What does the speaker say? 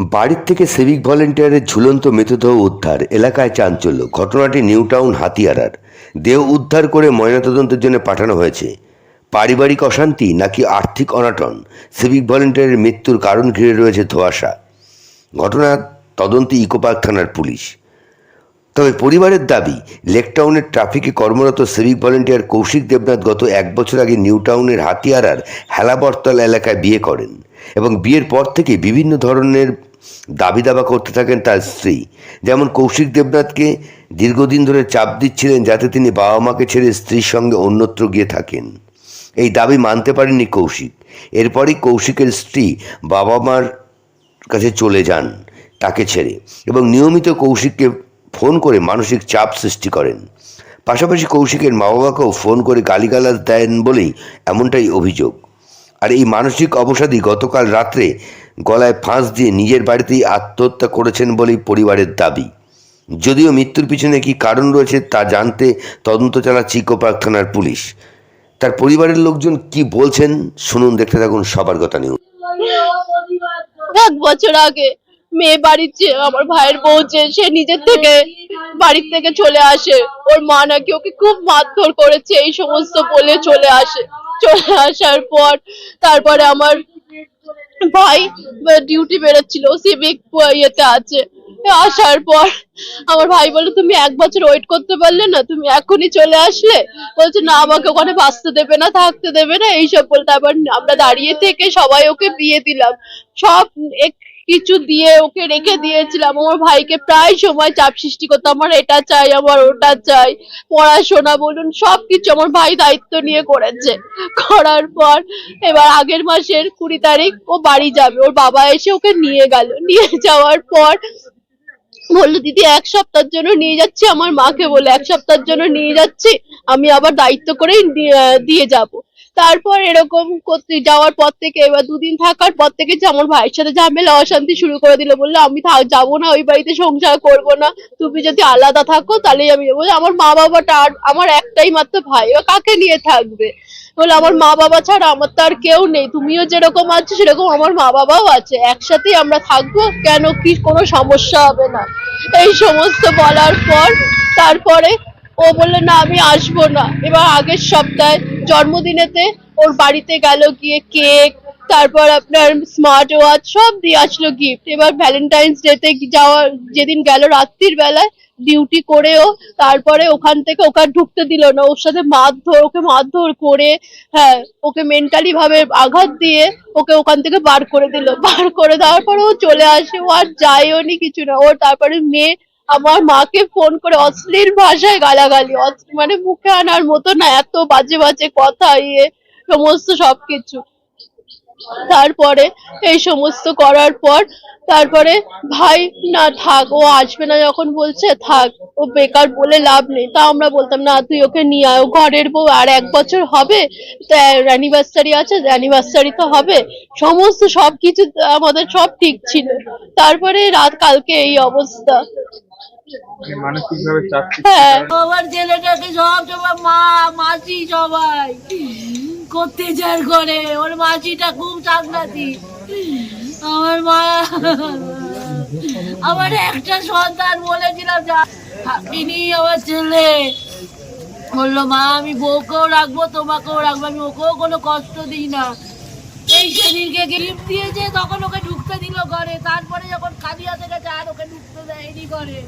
বাড়ির থেকে সিভিক ভলেন্টিয়ারের ঝুলন্ত মৃতদেহ উদ্ধার, এলাকায় চাঞ্চল্য। ঘটনাটি নিউটাউন হাতিয়ারার। দেহ উদ্ধার করে ময়নাতদন্তের জন্য পাঠানো হয়েছে। পারিবারিক অশান্তি নাকি আর্থিক অনাটন? সিভিক ভলেন্টিয়ারের মৃত্যুর কারণ ঘিরে রয়েছে ধোঁয়াশা। ঘটনা তদন্তে ইকোপার্ক থানার পুলিশ। তবে পরিবারের দাবি লেকটাউনের ট্রাফিকে কর্মরত সিভিক ভলেন্টিয়ার কৌশিক দেবনাথ গত এক বছর আগে নিউটাউনের হাতিয়ারার হেলাবরতল এলাকায় বিয়ে করেন এবং বিয়ের পর থেকে বিভিন্ন ধরনের দাবি দাবা করতে থাকেন তার স্ত্রী। যেমন কৌশিক দেবনাথকে দীর্ঘদিন ধরে চাপ দিচ্ছিলেন যাতে তিনি বাবা মাকে ছেড়ে স্ত্রীর সঙ্গে অন্যত্র গিয়ে থাকেন। এই দাবি মানতে পারেননি কৌশিক। এরপরই কৌশিকের স্ত্রী বাবা মার কাছে চলে যান তাকে ছেড়ে এবং নিয়মিত কৌশিককে ফোন করে মানসিক চাপ সৃষ্টি করেন। পাশাপাশি কৌশিকের মা বাবাকেও ফোন করে গালিগালাজ দেন বলেই এমনটাই অভিযোগ। আর এই মানসিক অবসাদই গতকাল রাত্রে গলায় ফাঁস দিয়ে নিজের বাড়িতেই আত্মহত্যা করেছেন বলেই পরিবারের দাবি। যদিও মৃত্যুর পিছনে কি কারণ রয়েছে তা জানতে তদন্ত চালাচ্ছে ইকোপার্ক থানার পুলিশ। তার পরিবারের লোকজন কি বলছেন শুনুন, দেখতে থাকুন সবার কথা নিউজ। এক বছর আগে মেয়ে বাড়ির আমার ভাইয়ের বউ যে, সে নিজের থেকে বাড়ির থেকে চলে আসে। ওর মা নাকি ওকে খুব মারধর করেছে, এই সমস্ত বলে চলে আসে। চলে আসার পর তারপরে আমার ভাই ডিউটি বেরোচ্ছিল সিভিক ইয়েতে আছে। আসার পর আমার ভাই বলল, তুমি এক বছর ওয়েট করতে পারলে না? তুমি এখনই চলে আসলে? বলছে, না, আমাকে ওখানে বাঁচতে দেবে না, থাকতে দেবে না। এইসব বলে তারপর আমরা দাঁড়িয়ে থেকে সবাই ওকে বিয়ে দিলাম। সব কিছু দিয়ে ওকে রেখে দিয়েছিলাম। আমার ভাইকে প্রায় সময় চাপ সৃষ্টি করতো। আমার এটা চাই আমার ওটা চাই পড়াশোনা বলুন সবকিছু আমার ভাই দায়িত্ব নিয়ে করেছে। করার পর এবার আগের মাসের কুড়ি তারিখ ও বাড়ি যাবে। ওর বাবা এসে ওকে নিয়ে গেল। নিয়ে যাওয়ার পর বলল দিদি এক সপ্তাহের জন্য নিয়ে যাচ্ছি আমার মাকে বলে। এক সপ্তাহের জন্য নিয়ে যাচ্ছি। আমি আবার দায়িত্ব আহ, দিয়ে যাব। তারপর এরকম করতে, যাওয়ার পর থেকে, এবার দুদিন থাকার পর থেকে যে আমার ভাইয়ের সাথে ঝামেলা, অশান্তি শুরু করে দিল। বলল, আমি যাব না, ওই বাড়িতে সংসার করব না। তুমি যদি আলাদা থাকো, তাহলেই আমি যাব। আমার মা বাবাটা আর, আমার একটাই মাত্র ভাই, ও কাকে নিয়ে থাকবে? বলে আমার মা বাবা ছাড়া আমার তো আর কেউ নেই। তুমিও যেরকম আছো, সেরকম আমার মা বাবাও আছে। একসাথেই আমরা থাকব, কেন কি কোনো সমস্যা হবে না? এই সমস্ত বলার পর, তারপরে ও বলল, না, আমি আসব না। এবার আগের সপ্তাহে জন্মদিনেতে ওর বাড়িতে গেল গিয়ে কেক, তারপর আপনার স্মার্ট ওয়াচ সব দিয়ে আসলো গিফট এবার ভ্যালেন্টাইন্স ডেতে যাওয়ার যেদিন গেল রাত্রির বেলায় ডিউটি করেও তারপরে ওখান থেকে ওকে ঢুকতে দিল না। ওর সাথে মারধর, ওকে মারধর করে হ্যাঁ ওকে মেন্টালি ভাবে আঘাত দিয়ে ওকে ওখান থেকে বার করে দিল। বার করে দেওয়ার পর ও চলে আসে। ও আর যায়ও নি কিছু না। ওর তারপরে মেয়ে আমার মাকে ফোন করে অশ্লীল ভাষায় গালাগালি মানে মুখে আনার মতো না, এত বাজে বাজে কথা ইয়ে সমস্ত সবকিছু। তারপরে এই সমস্ত করার পর তারপরে ভাই না থাক ও আসবে না। যখন বলছে থাক ও বেকার বলে লাভ নেই। তা আমরা বলতাম না তুই ওকে নিয়ে আয়। ঘরের বউ আর এক বছর হবে? তা অ্যানিভার্সারি আছে অ্যানিভার্সারি তো হবে। সমস্ত সবকিছু আমাদের সব ঠিক ছিল। তারপরে রাত কালকে এই অবস্থা। মানসিক ভাবে চাপ হ্যাঁ। আমার ছেলেটাকে সব সময় মা মাসি সবাই। অত্যাচার করে ওর মাসিটা খুব সাংঘাতি আমার মা আমার একটা সন্তান বলেছিলাম থাকিনি আমার ছেলে। বলল, মা, আমি বউকেও রাখব, তোমাকেও রাখব, আমি ওকেও কোনো কষ্ট দিই না। এই সেদিনকে গিফট দিয়েছে, তখন ওকে ঢুকতে দিল ঘরে। তারপরে যখন খালি হাতে গেছে আর ওকে ঢুকতে দেয়নি ঘরে।